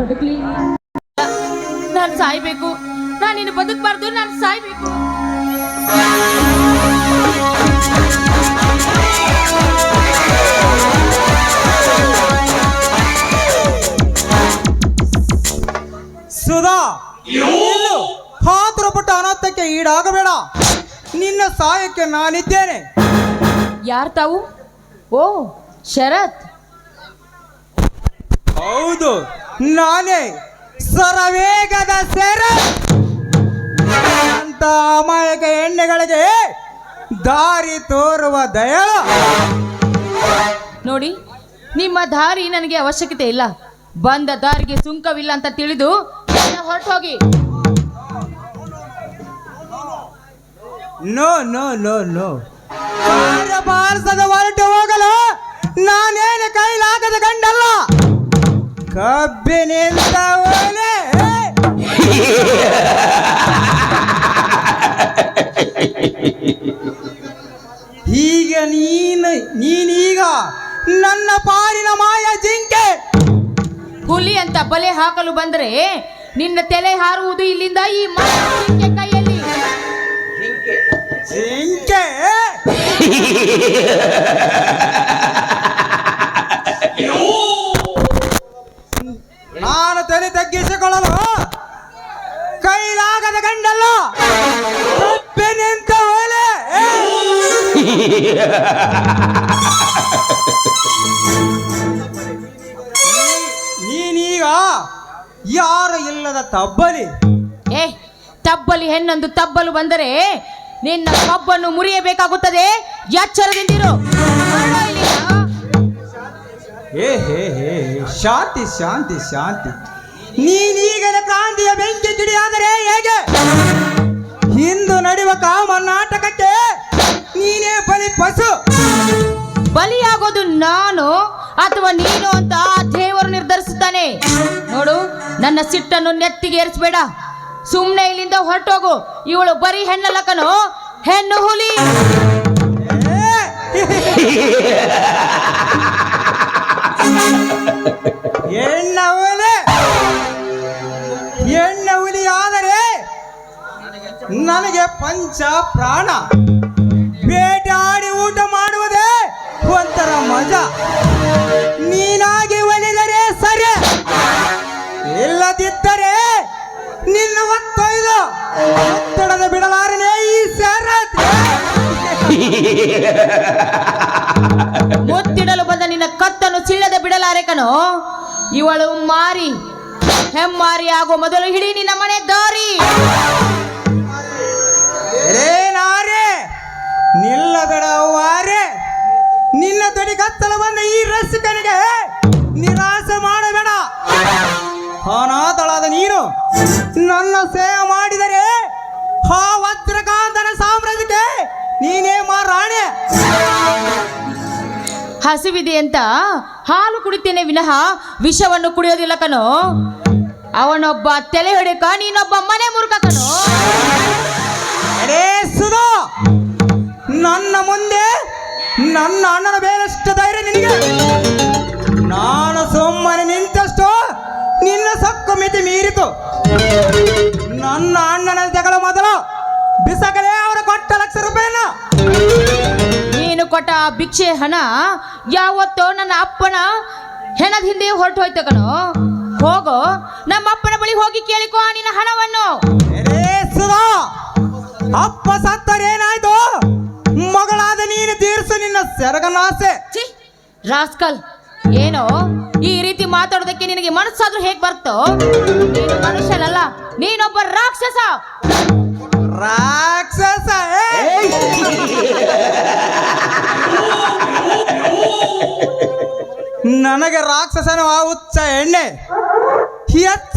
ಬದುಕ್ಲಿ ನಾನು ಸಾಯ್ಬೇಕು. ನಾನು ಇನ್ನು ಬದುಕಬಾರ್ದು ನಾನು ಸಾಯ್ಬೇಕು. ಸುಧಾ ನಿಲ್ಲು. ಆತುರಪಟ್ಟ ಅನಾಥಕ್ಕೆ ಈಡಾಗಬೇಡ. ನಿನ್ನ ಸಹಾಯಕ್ಕೆ ನಾನಿದ್ದೇನೆ. ಯಾರು ತಾವು? ಓ ಶರತ್. ಹೌದು. ನಾನೇ ಸರವೇಗದ ಸೆರ. ಅಂತ ಅಮಾಯಕ ಎಣ್ಣೆಗಳಿಗೆ ದಾರಿ ತೋರುವ ದಯಾಳ. ನೋಡಿ ನಿಮ್ಮ ದಾರಿ ನನಗೆ ಅವಶ್ಯಕತೆ ಇಲ್ಲ. ಬಂದ ದಾರಿಗೆ ಸುಂಕವಿಲ್ಲ ಅಂತ ತಿಳಿದು ಹೊರಟು ಹೋಗಿ ನೋ ನೋ ನೋ ನೋ. ಭಾರತದ ಹೊರಟು ಹೋಗಲು ನಾನೇನು ಕೈಲಾಗದ ಗಂಡಲ್ಲ. ಕಬ್ಬಿನಿಂದ ಒಲೆ ಈಗ ನೀನು ನೀನೀಗ ನನ್ನ ಪಾಲಿನ ಮಾಯ ಜಿಂಕೆ. ಹುಲಿ ಅಂತ ಬಲೆ ಹಾಕಲು ಬಂದರೆ ನಿನ್ನ ತಲೆ ಹಾರುವುದು ಇಲ್ಲಿಂದ ಈ ಜಿಂಕೆ ಕೈಯಲ್ಲಿ. ಜಿಂಕೆ. ತಗ್ಗಿಸಿಕೊಳ್ಳಲು ಕೈಲಾಗದ ಗಂಡಲ್ಲ. ನಿಂತ ಹೋಲೆ. ನೀನೀಗ ಯಾರು ಇಲ್ಲದ ತಬ್ಬಲಿ. ಏ ತಬ್ಬಲಿ ಹೆಣ್ಣೊಂದು ತಬ್ಬಲು ಬಂದರೆ ನಿನ್ನ ಕಬ್ಬನ್ನು ಮುರಿಯಬೇಕಾಗುತ್ತದೆ. ಎಚ್ಚರದಿಂದಿರು. ಏ ಹೇ ಹೇ, ಶಾಂತಿ ಶಾಂತಿ ಶಾಂತಿ. ನೀನೀಗಲ ಕ್ರಾಂತಿಯ ಬೆಂಕಿ ಕಿಡಿಯಾದರೆ ಹೇಗೆ? ಹಿಂದು ನಡೆಯುವ ಕಾಮ ನಾಟಕಕ್ಕೆ ನೀನೇ ಬಲಿ ಪಶು. ಬಲಿಯಾಗೋದು ನಾನು ಅಥವಾ ನೀನು ಅಂತ ದೇವರು ನಿರ್ಧರಿಸುತ್ತಾನೆ. ನೋಡು ನನ್ನ ಸಿಟ್ಟನ್ನು ನೆತ್ತಿಗೆ ಏರಿಸಬೇಡ. ಸುಮ್ಮನೆ ಇಲ್ಲಿಂದ ಹೊರಟೋಗು. ಇವಳು ಬರೀ ಹೆಣ್ಣಲ್ಲಕನು ಹೆಣ್ಣು ಹುಲಿ. ಎಣ್ಣ ನನಗೆ ಪಂಚ ಪ್ರಾಣ. ಬೇಟಾಡಿ ಊಟ ಮಾಡುವುದೇ ಒಂಥರ ಮಜಾ. ನೀನಾಗಿ ಒಲಿದರೆ ಸರಿ. ಇಲ್ಲದಿದ್ದರೆ ನಿನ್ನ ಒತ್ತೊಯ್ದು ಒತ್ತಡದ ಬಿಡಲಾರನೇ ಈ ಸ್ಯಾರತ್ ಮುತ್ತಿಡಲು ಬಂದ ನಿನ್ನ ಕತ್ತನ್ನು ಸಿಳ್ಳದೆ ಬಿಡಲಾರೆ ಕಣೋ. ಇವಳು ಮಾರಿ ಹೆಮ್ಮಾರಿ ಆಗೋ ಮೊದಲು ಹಿಡಿ ನಿನ್ನ ಮನೆ ದಾರಿ. ಏನಾರೆ ನಿಲ್ಲಬೇಡ ವಾರೆ ನಿನ್ನ ತಡಿ ಕತ್ತಲ ಬಂದ ಈ ರಸಿಕನಿಗೆ ನಿರಾಸೆ ಮಾಡಬೇಡ. ಅನಾಥಳಾದ ನೀನು, ನನ್ನ ಸೇವೆ ಮಾಡಿದರೆ ಆ ವಜ್ರಕಾಂತನ ಸಾಮ್ರಾಜ್ಯಕ್ಕೆ ನೀನೇ ಮಾರಾಣೆ ಹಸಿವಿದೆ ಅಂತ ಹಾಲು ಕುಡಿತೇನೆ ವಿನಃ ವಿಷವನ್ನು ಕುಡಿಯೋದಿಲ್ಲ ಕಣೋ. ಅವನೊಬ್ಬ ತಲೆ ಹೊಡೆಕ ನೀನೊಬ್ಬ ಮನೆ ಮುರುಕ ಕಣೋ. ಸುಧಾ ನನ್ನ ಮುಂದೆ ನನ್ನ ಅಣ್ಣನ ಬೇರೆಷ್ಟು ಧೈರ್ಯ ನಿನಗೆ. ನಾನು ಸುಮ್ಮನೆ ನಿಂತಷ್ಟು ನಿನ್ನ ಸಕ್ಕು ಮಿತಿ ಮೀರಿತು. ನನ್ನ ಅಣ್ಣನ ಜಗಳ ಮೊದಲು ಬಿಸಕಲೇ ಅವರು ಕೊಟ್ಟ ಲಕ್ಷ ರೂಪಾಯಿನ ನೀನು ಕೊಟ್ಟ ಆ ಭಿಕ್ಷೆ ಹಣ ಯಾವತ್ತೋ ನನ್ನ ಅಪ್ಪನ ಹೆಣದ ಹಿಂದೆ ಹೊರಟು ಹೋಯ್ತು ಕಣೋ. ಹೋಗೋ ನಮ್ಮ ಅಪ್ಪನ ಬಳಿ ಹೋಗಿ ಕೇಳಿಕೋ ನಿನ್ನ ಹಣವನ್ನು. ಸುಧಾ ಅಪ್ಪ ಸತ್ತರೇನಾಯ್ತು ಮಗಳಾದ ನೀನು ತೀರ್ಸು ನಿನ್ನ ಸೆರಗನಾಸೆ ಛೀ ರಾಸ್ಕಲ್ ಏನೋ ಈ ರೀತಿ ಮಾತಾಡೋದಕ್ಕೆ ನಿನಗೆ ಮನಸ್ಸಾದ್ರೂ ಹೇಗ್ ಬರ್ತೋ? ನೀನು ಮನುಷ್ಯನಲ್ಲ ನೀನೊಬ್ಬ ರಾಕ್ಷಸ. ರಾಕ್ಷಸ ಏಯ್! ನನಗೆ ರಾಕ್ಷಸನ ಆ ಹುಚ್ಚ ಎಣ್ಣೆ. ಹೆಚ್ಚು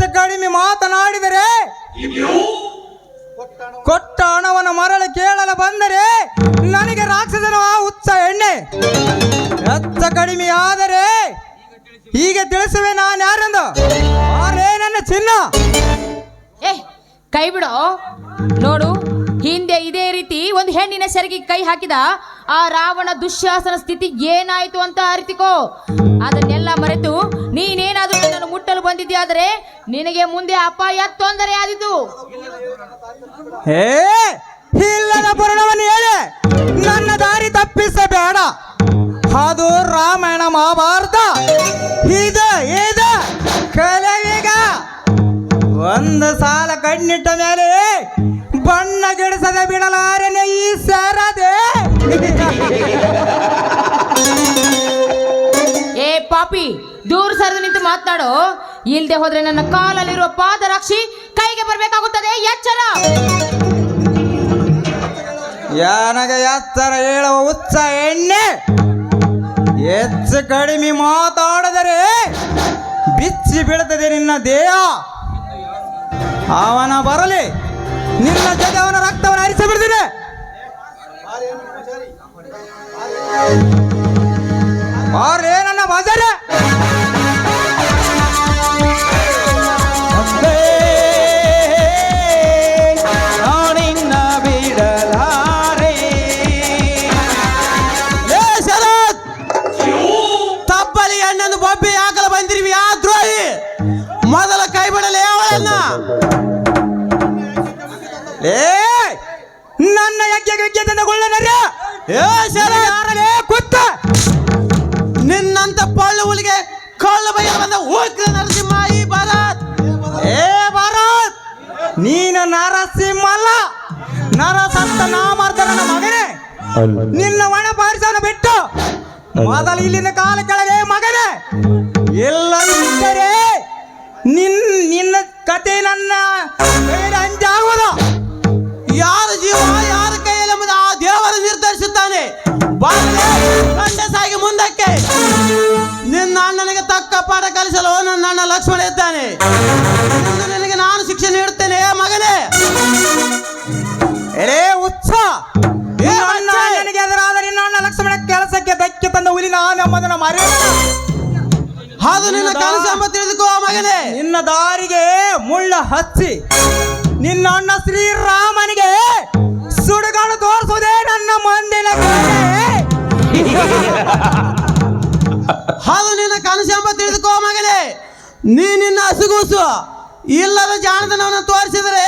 ರಾಕ್ಷಸನ ಉತ್ಸ ಎಣ್ಣೆ. ರಕ್ತ ಕಡಿಮೆ ಆದರೆ ಹೀಗೆ ತಿಳಿಸುವೆ ನಾನು ಯಾರಂದು? ಆರೇ ನನ್ನ ಚಿನ್ನ. ಏ ಕೈ ಬಿಡು. ನೋಡು ಹಿಂದೆ ಇದೇ ರೀತಿ ಒಂದು ಹೆಣ್ಣಿನ ಸೆರಗಿ ಕೈ ಹಾಕಿದ ಆ ರಾವಣ ದುಶ್ಯಾಸನ ಸ್ಥಿತಿ ಏನಾಯ್ತು ಅಂತ ಅರಿತಿಕೋ. ಅದನ್ನೆಲ್ಲ ಮರೆತು ನೀನೇನಾದ್ರೂ ನನ್ನನ್ನು ಮುಟ್ಟಲು ಬಂದಿದ್ದೀಯ ಬಂದಿದ್ಯಾದರೆ ನಿನಗೆ ಮುಂದೆ ಅಪಾಯ ತೊಂದರೆ ಆದಿತು. ಏ ಒಂದು ಸಾಲ ಕಣ್ಣಿಟ್ಟ ಮೇಲೆ ಬಣ್ಣ ಗಿಡಿಸದೆ ಬಿಡಲಾರನೆ ಈ ಸರದೆ ಏ ಪಾಪಿ ದೂರ ಸರಿದು ನಿಂತು ಮಾತನಾಡು. ಇಲ್ದೆ ಹೋದ್ರೆ ನನ್ನ ಕಾಲಲ್ಲಿರುವ ಪಾದರಾಕ್ಷಿ ಕೈಗೆ ಬರಬೇಕಾಗುತ್ತದೆ ಎಚ್ಚರ. ಯಾನಗ ಎತ್ತರ ಹೇಳುವ ಉತ್ಸಾಹ ಎಣ್ಣೆ. ಹೆಚ್ಚು ಕಡಿಮೆ ಮಾತಾಡಿದರೆ ಬಿಚ್ಚಿ ಬೀಳ್ತದೆ ನಿನ್ನ ದೇಹ. ಅವನ ಬರಲಿ. ನಿನ್ನ ಜೊತೆ ಅವನ ರಕ್ತವನ್ನು ಹರಿಸಬಿಡ್ತೀನಿ. ಬಿಡ್ತೀನಿ ಬಾರೇ ನನ್ನ ಬಜಾರ ಕುತ್ತ ನಿನ್ನಂತ ಪಳ್ಳು ಹುಲಿಗೆ ಕಳ್ಳ ಬೈಯಲು ಬಂದ ಹೋಗ್ಲ ನರಸಿಂಹ ಈ ಭಾರತ್! ಏ ಭಾರತ್! ನೀನು ನರಸಿಂಹ ಅಲ್ಲ ನರಸಂತ ನಾಮರ್ದನ ಮಗನೇ! ನಿನ್ನ ಒಣ ಪಾರಿಸೋನ ಬಿಟ್ಟು ಮೊದಲು ಇಲ್ಲಿನ ಕಾಲ ಕೆಳಗೆ ಮಗನೇ! ಎಲ್ಲದಿದ್ದರೆ ನಿನ್ ನಿನ್ನ ಕತೆ ನನ್ನ ಕೈಯಲ್ಲಿ ಅಂಜಾಗುವುದು ಯಾರ ಜೀವ ಬಾರಲೇ ಗಂಡ ಸಾಗಿ ಮುಂದಕ್ಕೆ. ನಿನ್ನ ಅಣ್ಣನಿಗೆ ತಕ್ಕ ಪಾಠ ಕಲಿಸಲು ನನ್ನ ಅಣ್ಣ ಲಕ್ಷ್ಮಣ ಇದ್ದಾನೆ. ಇಂದು ನಿನಗೆ ನಾನು ಶಿಕ್ಷೆ ನೀಡುತ್ತೇನೆ ಮಗನೇ. ಎರೇ ಉತ್ಸ! ಅಣ್ಣನಿಗೆ ಎದುರಾದ ನಿನ್ನ ಅಣ್ಣ ಲಕ್ಷ್ಮಣ ಕೆಲಸಕ್ಕೆ ಧಕ್ಕೆ ತಂದ ಹುಲಿ ನಾನೆಂಬುದನ್ನು ಮಾರಿ ಅದು ನಿನ್ನ ಕೆಲಸ ಎಂಬ ತಿಳಿದುಕೋ ಮಗನೇ. ನಿನ್ನ ದಾರಿಗೆ ಮುಳ್ಳ ಹಚ್ಚಿ ನಿನ್ನ ಅಣ್ಣ ಶ್ರೀರಾಮನಿಗೆ ಸುಡುಗಾಡು ತೋರಿಸುವುದೇ ನನ್ನ ಮಂದಿನ ಹೌದು ನಿನ್ನ ಕನಸೆಂಬ ತಿಳಿದುಕೋ ಮಗನೇ ನೀ ನಿನ್ನ ಹಸುಗೂಸು ಇಲ್ಲದ ಜಾಣತನವನ್ನು ತೋರಿಸಿದರೆ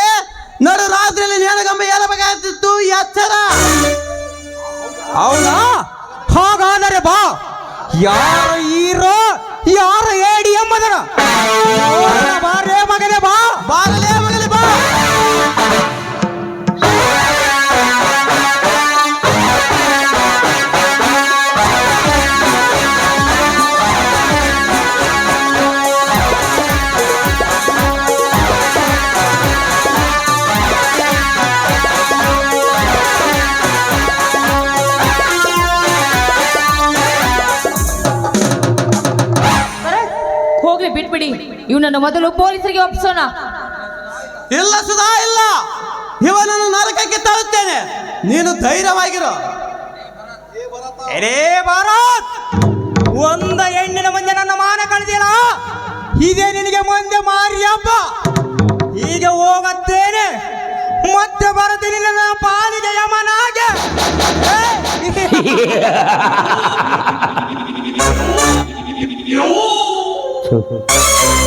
ನಡು ರಾತ್ರಿಯಲ್ಲಿ ನೇಣಗಂಬ ಏಳಬೇಕಾಗ್ತಿತ್ತು ಎಚ್ಚರ. ಹೌದಾ? ಹಾಗಾದರೆ ಬಾ. ಯಾರ ಈರೋ ಯಾರ ಏಡಿ ಎಂಬುದರ ಮೊದಲು ಪೊಲೀಸರಿಗೆ ಒಪ್ಪಿಸೋಣ ಇಲ್ಲ ಸುಧಾ ಇಲ್ಲ. ಇವನನ್ನು ನರಕಕ್ಕೆ ತರುತ್ತೇನೆ. ನೀನು ಧೈರ್ಯವಾಗಿರೋ. ಎರೇ ಭಾರತ್. ಒಂದ ಹೆಣ್ಣಿನ ಮುಂದೆ ನನ್ನ ಮಾನ ಕಳೆದಿಲ್ಲ ಇದೇ ನಿನಗೆ ಮುಂದೆ ಮಾರಿ ಹಬ್ಬ. ಈಗ ಹೋಗುತ್ತೇನೆ. ಮತ್ತೆ ಬರುತ್ತೀನಿ ನನ್ನ ಪಾಲಿಗೆ ಯಮನಾಗೆ. ಹೋಗು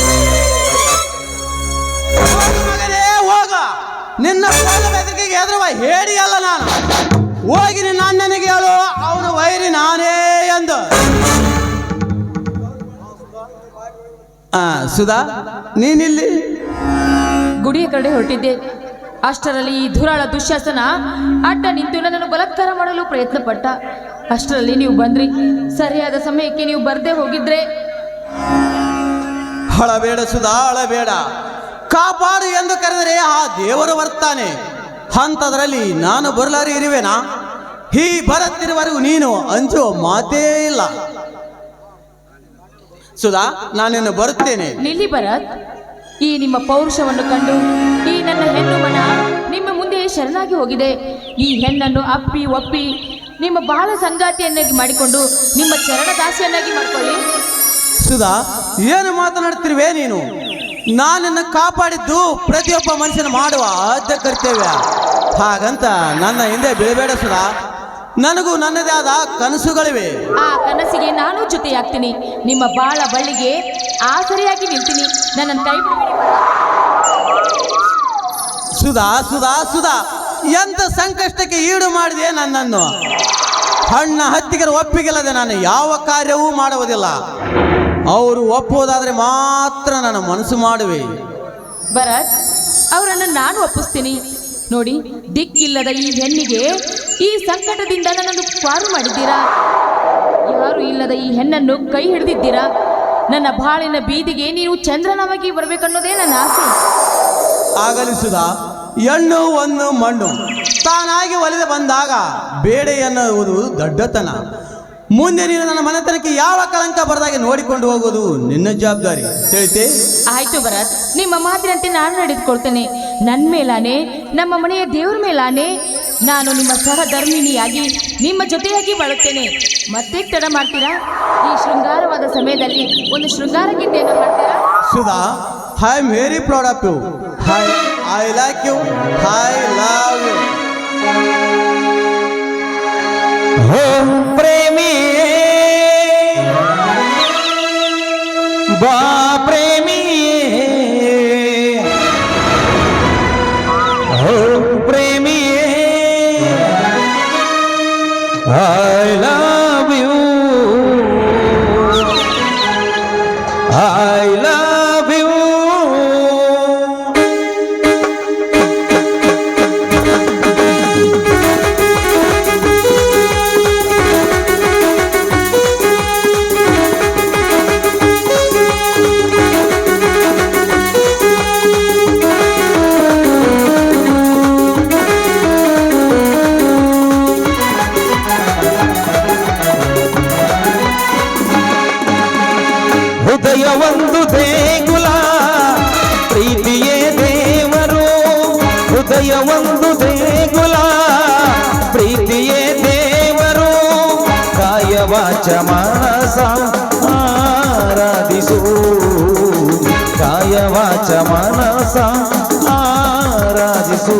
ನಿನ್ನ ಸಾಲ ಬೆದರಿಕೆಗೆ ಎದುರುವ ಹೇಳಿ ಅಲ್ಲ ನಾನು. ಹೋಗಿ ನಿನ್ನ ಅಣ್ಣನಿಗೆ ಹೇಳು ಅವನು ವೈರಿ ನಾನೇ ಎಂದು. ಆ ಸುಧಾ ನೀನಿಲ್ಲಿ? ಗುಡಿಯ ಕಡೆ ಹೊರಟಿದ್ದೆ. ಅಷ್ಟರಲ್ಲಿ ಈ ಧುರಾಳ ದುಶ್ಯಾಸನ ಅಡ್ಡ ನಿಂತು ನನ್ನನ್ನು ಬಲತ್ಕಾರ ಮಾಡಲು ಪ್ರಯತ್ನ ಪಟ್ಟ ಅಷ್ಟರಲ್ಲಿ ನೀವು ಬಂದ್ರಿ. ಸರಿಯಾದ ಸಮಯಕ್ಕೆ ನೀವು ಬರ್ದೇ ಹೋಗಿದ್ರೆ. ಅಳಬೇಡ ಸುಧಾ ಅಳಬೇಡ ಕಾಪಾಡು ಎಂದು ಕರೆದರೆ ಆ ದೇವರು ಬರ್ತಾನೆ. ಅಂಥದ್ರಲ್ಲಿ ನಾನು ಬರಲಾರಿ ಇರುವೆನಾ? ಹೀ ಬರುತ್ತಿರುವವರೆಗೂ ನೀನು ಅಂಜುವ ಮಾತೇ ಇಲ್ಲ. ಸುಧಾ ನಾನಿನ್ನು ಬರುತ್ತೇನೆ. ನಿಲ್ಲಿ ಭರತ್. ಈ ನಿಮ್ಮ ಪೌರುಷವನ್ನು ಕಂಡು ಈ ನನ್ನ ಹೆಣ್ಣು ಮನ ನಿಮ್ಮ ಮುಂದೆ ಶರಣಾಗಿ ಹೋಗಿದೆ. ಈ ಹೆಣ್ಣನ್ನು ಅಪ್ಪಿ ಒಪ್ಪಿ ನಿಮ್ಮ ಬಾಳ ಸಂಗಾತಿಯನ್ನಾಗಿ ಮಾಡಿಕೊಂಡು ನಿಮ್ಮ ಚರಣದಾಸಿಯನ್ನಾಗಿ ಮಾಡಿಕೊಳ್ಳಿ. ಸುಧಾ ಏನು ಮಾತನಾಡ್ತಿರುವೆ ನೀನು? ನಾನನ್ನು ಕಾಪಾಡಿದ್ದು ಪ್ರತಿಯೊಬ್ಬ ಮನುಷ್ಯನ ಮಾಡುವ ಆದ್ಯ ಕರ್ತವ್ಯ. ಹಾಗಂತ ನನ್ನ ಹಿಂದೆ ಬೀಳಬೇಡ ಸುಧಾ. ನನಗೂ ನನ್ನದೇ ಆದ ಕನಸುಗಳಿವೆ. ಆ ಕನಸಿಗೆ ನಾನು ಜೊತೆಯಾಗ್ತೀನಿ. ನಿಮ್ಮ ಬಾಳ ಬಳ್ಳಿಗೆ ಆಸರೆಯಾಗಿ ನಿಲ್ತೀನಿ. ನನ್ನ ಕೈ ಸುಧಾ ಸುಧಾ ಸುಧಾ. ಎಂತ ಸಂಕಷ್ಟಕ್ಕೆ ಈಡು ಮಾಡಿದೆ ನನ್ನನ್ನು. ಹಣ್ಣ ಹತ್ತಿಗರ ಒಪ್ಪಿಗೆಲ್ಲದೆ ನಾನು ಯಾವ ಕಾರ್ಯವೂ ಮಾಡುವುದಿಲ್ಲ. ಅವರು ಒಪ್ಪೋದಾದರೆ ಮಾತ್ರ ನನ್ನ ಮನಸ್ಸು ಮಾಡುವೆ. ಭರತ್ ಅವರನ್ನು ನಾನು ಒಪ್ಪಿಸ್ತೀನಿ. ನೋಡಿ ದಿಕ್ಕಿಲ್ಲದ ಈ ಹೆಣ್ಣಿಗೆ ಈ ಸಂಕಟದಿಂದ ನನ್ನನ್ನು ಪಾರು ಮಾಡಿದ್ದೀರಾ? ಯಾರು ಇಲ್ಲದ ಈ ಹೆಣ್ಣನ್ನು ಕೈ ಹಿಡಿದಿದ್ದೀರಾ? ನನ್ನ ಬಾಳಿನ ಬೀದಿಗೆ ನೀವು ಚಂದ್ರನವಾಗಿ ಬರಬೇಕನ್ನೋದೇ ನನ್ನ ಆಸೆ. ಆಗಲಿಸಿದ ಹೆಣ್ಣು ಒಂದು ಮಣ್ಣು. ತಾನಾಗಿ ಒಲಿದು ಬಂದಾಗ ಬೇಡ ಎನ್ನುವುದು ದೊಡ್ಡತನ. ಮುಂದೆ ನೀನು ನನ್ನ ಮನೆತನಕ್ಕೆ ಯಾವ ಕಳಂಕ ಬರದಾಗೆ ನೋಡಿಕೊಂಡು ಹೋಗೋದು ನಿನ್ನ ಜವಾಬ್ದಾರಿ. ತಿಳಿತೆ ಆಯ್ತು ಭರತ್ ನಿಮ್ಮ ಮಾತಿನಂತೆ ನಾನು ನಡೆದುಕೊಳ್ತೇನೆ. ನನ್ನ ಮೇಲಾನೆ ನಮ್ಮ ಮನೆಯ ದೇವ್ರ ಮೇಲಾನೆ ನಾನು ನಿಮ್ಮ ಸಹಧರ್ಮಿಣಿಯಾಗಿ ನಿಮ್ಮ ಜೊತೆಯಾಗಿ ಬಾಳುತ್ತೇನೆ. ಮತ್ತೆ ತಡ ಮಾಡ್ತೀರಾ? ಈ ಶೃಂಗಾರವಾದ ಸಮಯದಲ್ಲಿ ಒಂದು ಶೃಂಗಾರ ಗೀತೆಯನ್ನು ಮಾಡ್ತೀರಾ Sudha hi Mary very proud of you hi I like you hi love you ಪ್ರೇಮಿ ಬಾ కాయవాచమనసా ఆరాధిసు కాయవాచమనసా ఆరాధిసు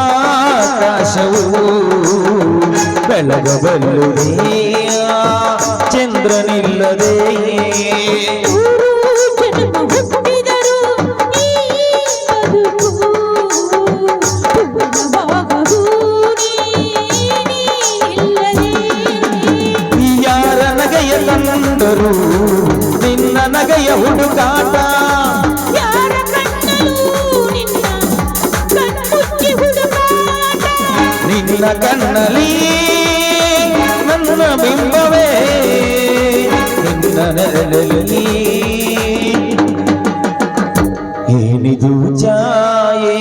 ಆಕಾಶವು ಬೆಳಗಬಲ್ಲುದೇ ಚಂದ್ರನಿಲ್ಲದೆ. ಯಾರ ನಗೆಯ ತಂದರು ನಿನ್ನ ನಗೆಯ ಹುಡುಕಾಟ ನಿನ್ನ ಕಣ್ಣಲಿ ನನ್ನ ಬಿಂಬವೇ ನಿನ್ನ ನೆರಳಲ್ಲಿ. ಏನಿದು ಛಾಯೆ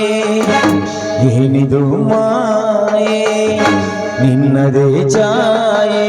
ಏನಿದು ಮಾಯೆ ನಿನ್ನದೇ ಛಾಯೆ.